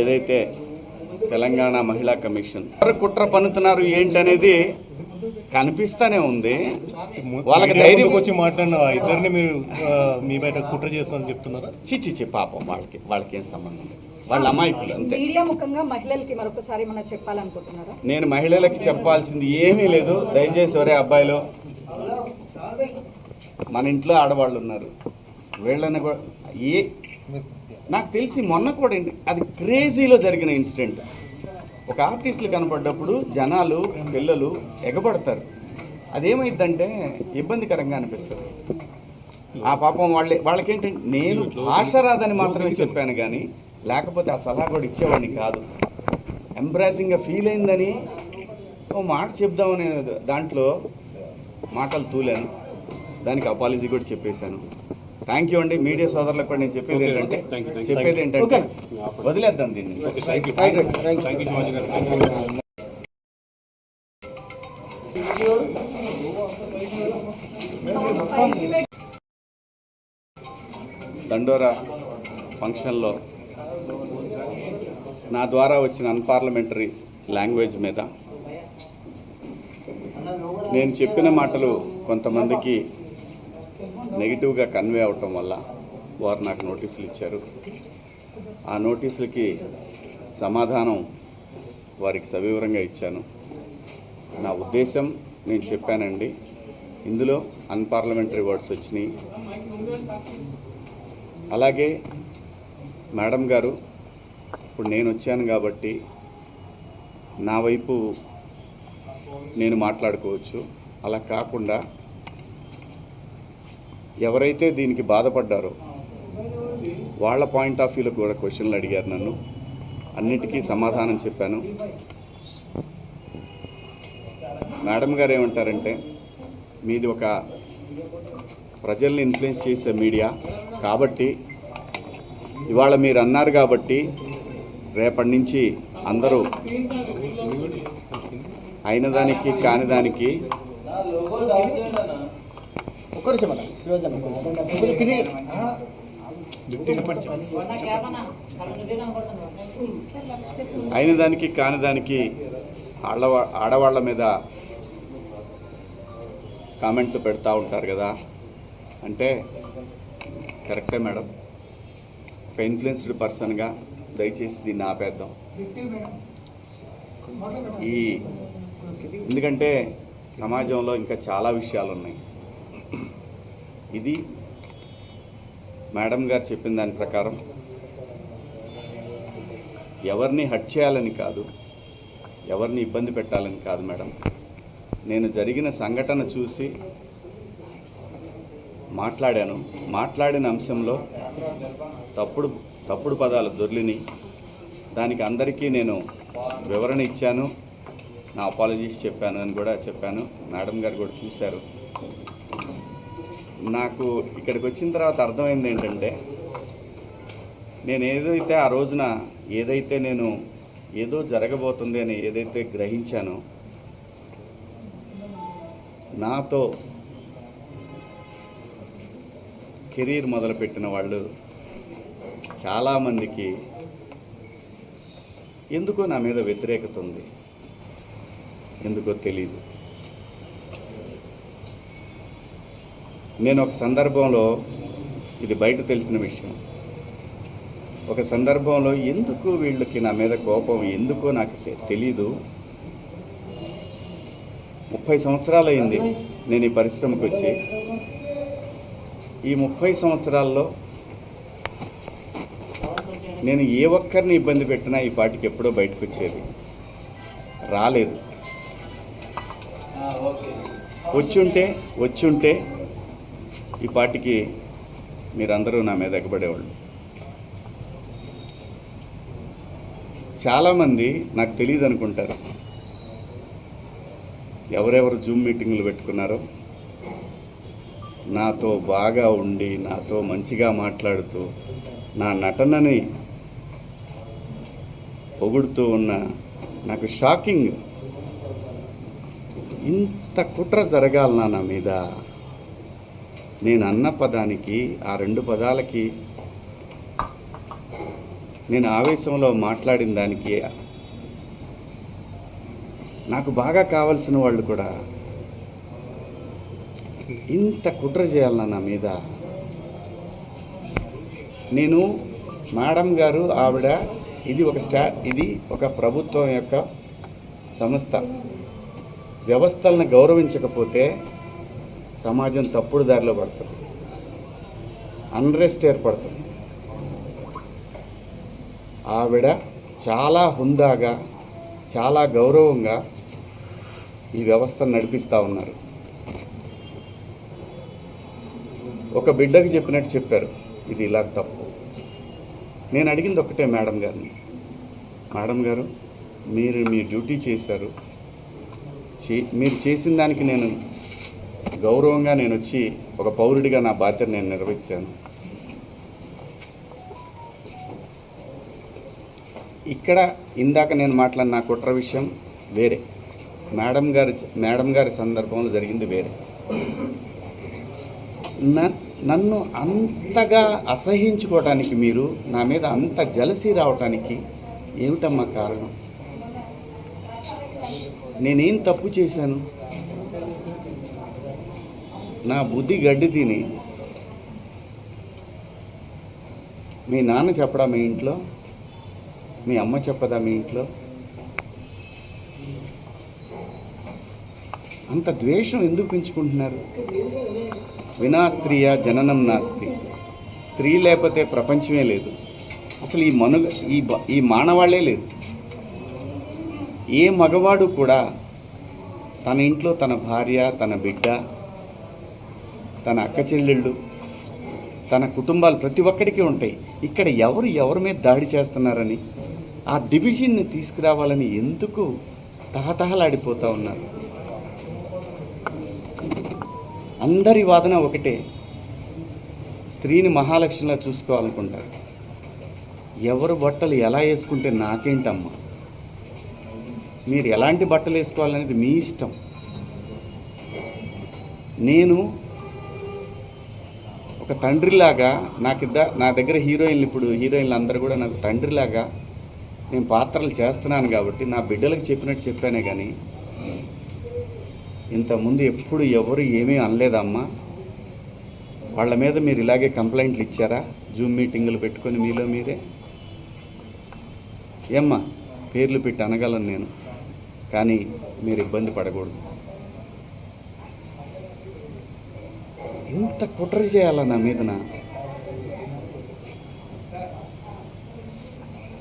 ఏదైతే తెలంగాణ మహిళా కమిషన్ ఎవరు కుట్ర పన్నుతున్నారు ఏంటనేది కనిపిస్తానే ఉంది. వాళ్ళకి ధైర్యం వచ్చి మాట్లాడిన ఇద్దరిని మీరు మీ బయట కుట్ర చేస్తామని చెప్తున్నారా? చిచి చి పాపం వాళ్ళకి వాళ్ళకి ఏం సంబంధం లేదు. వాళ్ళ అమాయకులు అంతే. మీడియా ముఖంగా మహిళలకి మరొకసారి ఏమైనా చెప్పాలనుకుంటున్నారా? నేను మహిళలకి చెప్పాల్సింది ఏమీ లేదు. దయచేసి ఒరే అబ్బాయిలు మన ఇంట్లో ఆడవాళ్ళు ఉన్నారు. వీళ్ళని కూడా ఏ నాకు తెలిసి మొన్న కూడా ఏంటి, అది క్రేజీలో జరిగిన ఇన్సిడెంట్. ఒక ఆర్టిస్టులు కనపడ్డప్పుడు జనాలు పిల్లలు ఎగబడతారు. అదేమైందంటే ఇబ్బందికరంగా అనిపిస్తుంది. ఆ పాపం వాళ్ళే వాళ్ళకేంటంటే నేను ఆశరాదని మాత్రమే చెప్పాను కానీ లేకపోతే ఆ సలహా కూడా ఇచ్చేవాడిని కాదు. ఎంబ్రాసింగ్గా ఫీల్ అయిందని ఓ మాట చెప్దామనే దాంట్లో మాటలు తూలాను. దానికి అపాలజీ కూడా చెప్పేశాను. థ్యాంక్ యూ అండి. మీడియా సోదరులకు కూడా నేను చెప్పేది ఏంటంటే చెప్పేది ఏంటంటే వదిలేద్దాం దీన్ని. దండోరా ఫంక్షన్లో నా ద్వారా వచ్చిన అన్పార్లమెంటరీ లాంగ్వేజ్ మీద నేను చెప్పిన మాటలు కొంతమందికి నెగిటివ్గా కన్వే అవటం వల్ల వారు నాకు నోటీసులు ఇచ్చారు. ఆ నోటీసులకి సమాధానం వారికి సవివరంగా ఇచ్చాను. నా ఉద్దేశం నేను చెప్పానండి ఇందులో అన్పార్లమెంటరీ వర్డ్స్ వచ్చినాయి. అలాగే మేడం గారు ఇప్పుడు నేను వచ్చాను కాబట్టి నా వైపు నేను మాట్లాడుకోవచ్చు. అలా కాకుండా ఎవరైతే దీనికి బాధపడ్డారో వాళ్ళ పాయింట్ ఆఫ్ వ్యూలో కూడా క్వశ్చన్లు అడిగారు నన్ను. అన్నిటికీ సమాధానం చెప్పాను. మేడం గారు ఏమంటారంటే మీది ఒక ప్రజల్ని ఇన్ఫ్లుయెన్స్ చేసే మీడియా కాబట్టి ఇవాళ మీరు అన్నారు కాబట్టి రేపటి నుంచి అందరూ అయిన దానికి కాని దానికి అయిన దానికి కాని దానికి ఆడవా ఆడవాళ్ళ మీద కామెంట్లు పెడతా ఉంటారు కదా. అంటే కరెక్టే మేడం. ఒక ఇన్ఫ్లుయెన్స్డ్ పర్సన్గా దయచేసి దీన్ని ఆపేద్దాం. ఈ ఎందుకంటే సమాజంలో ఇంకా చాలా విషయాలు ఉన్నాయి ఇది మేడం గారు చెప్పిన దాని ప్రకారం ఎవరిని హట్ చేయాలని కాదు ఎవరిని ఇబ్బంది పెట్టాలని కాదు మేడం. నేను జరిగిన సంఘటన చూసి మాట్లాడాను. మాట్లాడిన అంశంలో తప్పుడు తప్పుడు పదాలు దొర్లిని దానికి అందరికీ నేను వివరణ ఇచ్చాను. నా అపాలజీస్ చెప్పాను అని కూడా చెప్పాను. మేడం గారు కూడా చూశారు. నాకు ఇక్కడికి వచ్చిన తర్వాత అర్థమైంది ఏంటంటే నేను ఏదైతే ఆ రోజున ఏదైతే నేను ఏదో జరగబోతుంది అని ఏదైతే గ్రహించానో నాతో కెరీర్ మొదలుపెట్టిన వాళ్ళు చాలామందికి ఎందుకో నా మీద వ్యతిరేకత ఉంది. ఎందుకో తెలియదు నేను ఒక సందర్భంలో ఇది బయట తెలిసిన విషయం. ఒక సందర్భంలో ఎందుకు వీళ్ళకి నా మీద కోపం ఎందుకో నాకు తెలీదు. ముప్పై సంవత్సరాలు అయింది నేను ఈ పరిశ్రమకు వచ్చి. ఈ ముప్పై సంవత్సరాల్లో నేను ఏ ఒక్కరిని ఇబ్బంది పెట్టినా ఈ పాటికి ఎప్పుడో బయటకు వచ్చేది రాలేదు వచ్చుంటే వచ్చుంటే ఈ పాటికి మీరందరూ నా మీద ఎగబడేవాళ్ళు. చాలామంది నాకు తెలియదు అనుకుంటారు. ఎవరెవరు జూమ్ మీటింగ్లు పెట్టుకున్నారో నాతో బాగా ఉండి నాతో మంచిగా మాట్లాడుతూ నా నటనని పొగుడుతూ ఉన్న నాకు షాకింగ్. ఇంత కుట్ర జరగాలనా నా మీద నేను అన్న పదానికి ఆ రెండు పదాలకి నేను ఆవేశంలో మాట్లాడిన దానికి నాకు బాగా కావాల్సిన వాళ్ళు కూడా ఇంత కుట్ర చేయాలన్నా నా మీద. నేను మేడం గారు ఆవిడ ఇది ఒక స్టా ఇది ఒక ప్రభుత్వం యొక్క సంస్థ. వ్యవస్థలను గౌరవించకపోతే సమాజం తప్పుడు దారిలో పడుతుంది అన్రెస్ట్ ఏర్పడుతుంది ఆవిడ చాలా హుందాగా చాలా గౌరవంగా ఈ వ్యవస్థను నడిపిస్తూ ఉన్నారు. ఒక బిడ్డకి చెప్పినట్టు చెప్పారు ఇది ఇలా తప్పు. నేను అడిగింది ఒకటే మేడం గారిని. మేడం గారు మీరు మీ డ్యూటీ చేశారు. చే- మీరు చేసిన దానికి నేను గౌరవంగా నేను వచ్చి ఒక పౌరుడిగా నా బాధ్యత నేను నిర్వహించాను. ఇక్కడ ఇందాక నేను మాట్లాడిన నా కుట్ర విషయం వేరే. మేడం గారి మేడం గారి సందర్భంలో జరిగింది వేరే. నన్ను అంతగా అసహించుకోవటానికి మీరు నా మీద అంత జలసి రావటానికి ఏమిటమ్మా కారణం? నేనేం తప్పు చేశాను? నా బుద్ధి గడ్డి తిని. మీ నాన్న చెప్పడా మీ ఇంట్లో? మీ అమ్మ చెప్పదా మీ ఇంట్లో? అంత ద్వేషం ఎందుకు పెంచుకుంటున్నారు? వినా స్త్రీయ జననం నాస్తి. స్త్రీ లేకపోతే ప్రపంచమే లేదు. అసలు ఈ మనుగ ఈ ఈ మానవాళ్ళే లేదు ఏ మగవాడు కూడా తన ఇంట్లో తన భార్య తన బిడ్డ తన అక్క చెల్లెళ్ళు తన కుటుంబాలు ప్రతి ఒక్కడికి ఉంటాయి. ఇక్కడ ఎవరు ఎవరి మీద దాడి చేస్తున్నారని ఆ డివిజన్ని తీసుకురావాలని ఎందుకు తహతహలాడిపోతూ ఉన్నారు? అందరి వాదన ఒకటే. స్త్రీని మహాలక్ష్మిలా చూసుకోవాలనుకుంటారు. ఎవరు బట్టలు ఎలా వేసుకుంటే నాకేంటమ్మా? మీరు ఎలాంటి బట్టలు వేసుకోవాలనేది మీ ఇష్టం. నేను ఒక తండ్రిలాగా నాకు నా దగ్గర హీరోయిన్లు ఇప్పుడు హీరోయిన్లు అందరూ కూడా నాకు తండ్రిలాగా నేను పాత్రలు చేస్తున్నాను కాబట్టి నా బిడ్డలకు చెప్పినట్టు చెప్పానే కానీ ఇంతకుముందు ఎప్పుడు ఎవరు ఏమీ అనలేదమ్మా. వాళ్ళ మీద మీరు ఇలాగే కంప్లైంట్లు ఇచ్చారా? జూమ్ మీటింగులు పెట్టుకొని మీలో మీరే? ఏమ్మా పేర్లు పెట్టి అనగలను నేను. కానీ మీరు ఇబ్బంది పడకూడదు. ఇంత కుట్ర చేయాల నా మీదన?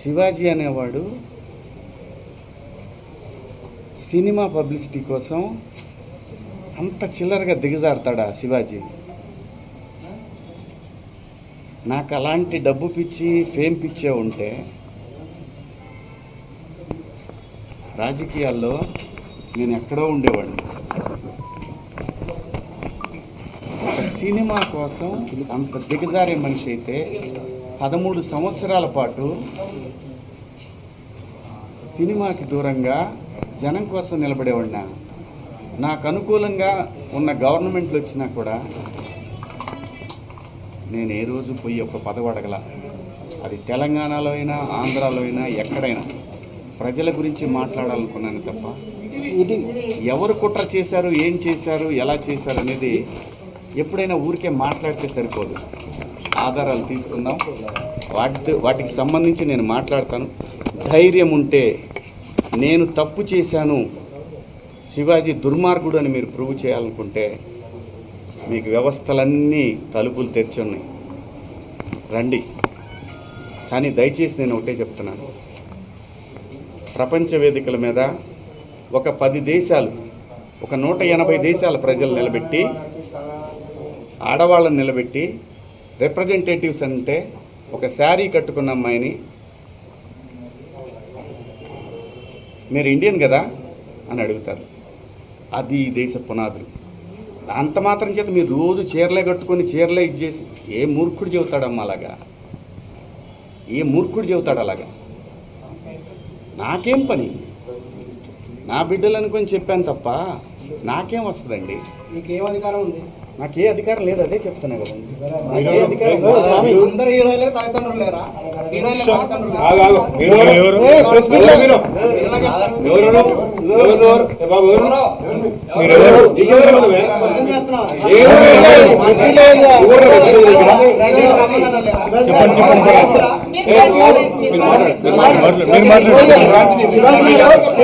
శివాజీ అనేవాడు సినిమా పబ్లిసిటీ కోసం అంత చిల్లరగా దిగజారుతాడా శివాజీ? నాకు అలాంటి డబ్బు పిచ్చి ఫేమ్ పిచ్చే ఉంటే రాజకీయాల్లో నేను ఎక్కడో ఉండేవాడిని. సినిమా కోసం అంత దిగజారే మనిషి అయితే పదమూడు సంవత్సరాల పాటు సినిమాకి దూరంగా జనం కోసం నిలబడేవాడినా నాకు అనుకూలంగా ఉన్న గవర్నమెంట్లు వచ్చినా కూడా నేను ఏ రోజు పోయి ఒక పదవి అడగల. అది తెలంగాణలో అయినా ఆంధ్రాలో అయినా ఎక్కడైనా. ప్రజల గురించి మాట్లాడాలనుకున్నాను తప్ప. ఎవరు కుట్ర చేశారు ఏం చేశారు ఎలా చేశారు అనేది ఎప్పుడైనా ఊరికే మాట్లాడితే సరిపోదు. ఆధారాలు తీసుకుందాం. వాటి వాటికి సంబంధించి నేను మాట్లాడతాను. ధైర్యం ఉంటే నేను తప్పు చేశాను. శివాజీ దుర్మార్గుడు అని మీరు ప్రూవ్ చేయాలనుకుంటే మీకు వ్యవస్థలన్నీ తలుపులు తెరిచి ఉన్నాయి. రండి. కానీ దయచేసి నేను ఒకటే చెప్తున్నాను. ప్రపంచ వేదికల మీద ఒక పది దేశాలు ఒక నూట ఎనభై దేశాల ప్రజలు నిలబెట్టి ఆడవాళ్ళని నిలబెట్టి రిప్రజెంటేటివ్స్ అంటే ఒక శారీ కట్టుకున్న అమ్మాయిని. మీరు ఇండియన్ కదా? అని అడుగుతారు. అది ఈ దేశ పునాదులు. అంత మాత్రం చేత మీరు రోజు చీరలే కట్టుకొని చీరలే ఇచ్చేసి ఏ మూర్ఖుడు చెబుతాడమ్మా అలాగా? ఏ మూర్ఖుడు చెబుతాడు అలాగా? నాకేం పని? నా బిడ్డలు అనుకొని చెప్పాను తప్ప నాకేం వస్తుందండి? మీకేం అధికారం ఉంది? నాకు ఏ అధికారం లేదు అదే చెప్తున్నా కదా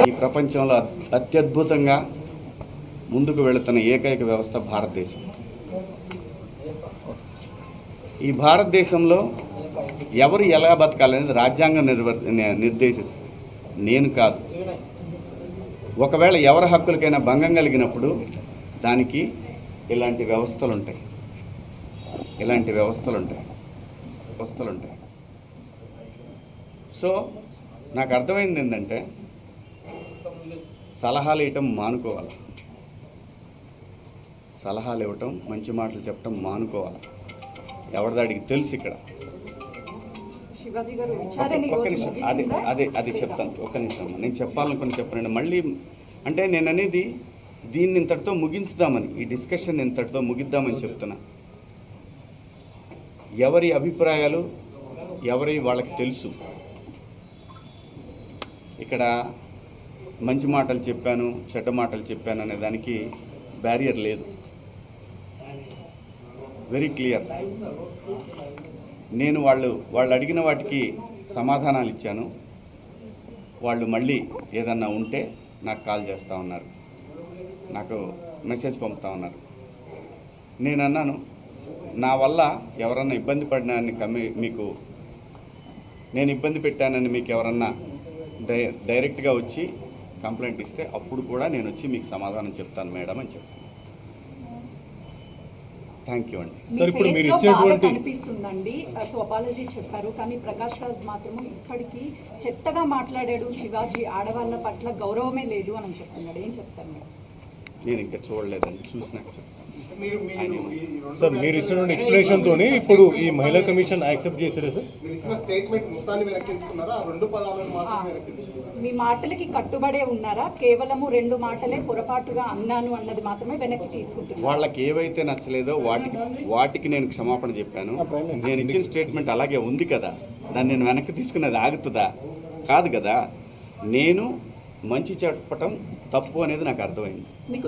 ఈ ప్రపంచంలో అత్యద్భుతంగా ముందుకు వెళుతున్న ఏకైక వ్యవస్థ భారతదేశం ఈ భారతదేశంలో ఎవరు ఎలా బతకాలనేది రాజ్యాంగం నిర్వర్ నిర్దేశిస్తుంది నేను కాదు. ఒకవేళ ఎవరి హక్కులకైనా భంగం కలిగినప్పుడు దానికి ఇలాంటి వ్యవస్థలు ఉంటాయి ఇలాంటి వ్యవస్థలు ఉంటాయి వ్యవస్థలు ఉంటాయి సో నాకు అర్థమైంది ఏంటంటే సలహాలు ఇవ్వటం మానుకోవాలి. సలహాలు ఇవ్వటం మంచి మాటలు చెప్పటం మానుకోవాలి. ఎవరిదాడికి తెలుసు ఇక్కడ ఒక్క నిమిషం అదే? అదే అది చెప్తాను ఒక్క నిమిషం. నేను చెప్పాలనుకుని చెప్పనండి మళ్ళీ అంటే నేను అనేది దీన్ని ఇంతటితో ముగించుదామని ఈ డిస్కషన్ ఇంతటితో ముగిద్దామని చెప్తున్నా ఎవరి అభిప్రాయాలు ఎవరి వాళ్ళకి తెలుసు ఇక్కడ మంచి మాటలు చెప్పాను చెడ్డ మాటలు చెప్పాను అనే దానికి బ్యారియర్ లేదు వెరీ క్లియర్. నేను వాళ్ళు వాళ్ళు అడిగిన వాటికి సమాధానాలు ఇచ్చాను. వాళ్ళు మళ్ళీ ఏదన్నా ఉంటే నాకు కాల్ చేస్తూ ఉన్నారు. నాకు మెసేజ్ పంపుతా ఉన్నారు. నేను అన్నాను నా వల్ల ఎవరన్నా ఇబ్బంది పడినాన్ని కమ్మి మీకు నేను ఇబ్బంది పెట్టానని మీకు ఎవరన్నా డై డైరెక్ట్గా వచ్చి కంప్లైంట్ ఇస్తే అప్పుడు కూడా నేను వచ్చి మీకు సమాధానం చెప్తాను మేడం అని చెప్పాను. థ్యాంక్ యూ అండి. సార్, ఇప్పుడు మీరు ఇచ్చినటువంటి- కనిపిస్తుందండి. సో అపాలజీ చెప్పారు. కానీ ప్రకాష్ రాజ్ మాత్రం ఇప్పటికీ చెత్తగా మాట్లాడాడు శివాజీ. ఆడవాళ్ళ పట్ల గౌరవమే లేదు అని చెప్తున్నాడు. ఏం చెప్తారు మీరు? నేను ఇంకా చూడలేదండి. చూసినాక చెప్తాను. సార్ మీరు ఇచ్చినటువంటి ఎక్స్ప్లెనేషన్ తోని ఇప్పుడు ఈ మహిళా కమిషన్ యాక్సెప్ట్ చేశారా సార్ మీరు ఇచ్చిన స్టేట్మెంట్ మొత్తాన్ని వెనక్కి తీసుకున్నారా ఆ రెండు పదాలను మాత్రం మీ మాటలకి కట్టుబడే ఉన్నారా? కేవలము రెండు మాటలే పొరపాటుగా అన్నాను అన్నది మాత్రమే వెనక్కి తీసుకుంటున్నారు వాళ్ళకి ఏవైతే నచ్చలేదో వాటికి వాటికి నేను క్షమాపణ చెప్పాను. నేను ఇచ్చిన స్టేట్మెంట్ అలాగే ఉంది కదా. దాన్ని నేను వెనక్కి తీసుకున్నది ఆగుతుందా? కాదు కదా. నేను మంచి చెప్పటం తప్పు అనేది నాకు అర్థమైంది.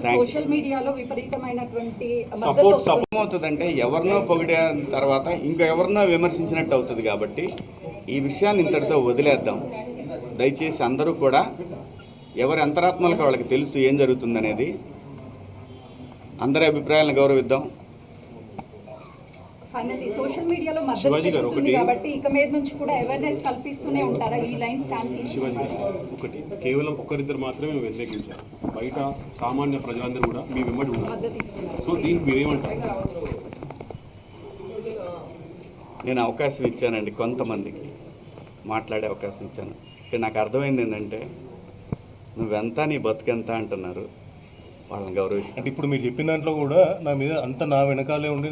సోషల్ మీడియాలో విపరీతమైనటువంటి సపోర్ట్. సపోర్ట్ అవుతుందంటే ఎవరినో పొగిడిన తర్వాత ఇంకా ఎవరినో విమర్శించినట్టు అవుతుంది కాబట్టి ఈ విషయాన్ని ఇంతటితో వదిలేద్దాం. దయచేసి అందరూ కూడా ఎవరి అంతరాత్మలకు వాళ్ళకి తెలుసు ఏం జరుగుతుందనేది అందరి అభిప్రాయాలను గౌరవిద్దాం. ఫైనల్లీ సోషల్ మీడియాలో మద్దతు శివాజీ గారు, పెరుగుతుంది ఒకటి- కాబట్టి ఇక మీద నుంచి కూడా అవేర్నెస్ కల్పిస్తూనే ఉంటారా ఈ లైన్ స్టాండ్ తీసుకుంటారా ఒకటి. కేవలం ఒకరిద్దరు మాత్రమే వ్యతిరేకించారు. బయట సామాన్య ప్రజలందరూ కూడా మీ వెంబడి ఉన్నారు. సో దీనికి మీరేమంటారు? నేను అవకాశం ఇచ్చానండి కొంతమందికి మాట్లాడే అవకాశం ఇచ్చాను. అంటే నాకు అర్థమైంది ఏంటంటే నువ్వెంత నీ బతుకెంత అంటున్నారు వాళ్ళని గౌరవిస్తాను అంటే ఇప్పుడు మీరు చెప్పిన దాంట్లో కూడా నా మీద అంత నా వెనకాలే ఉండి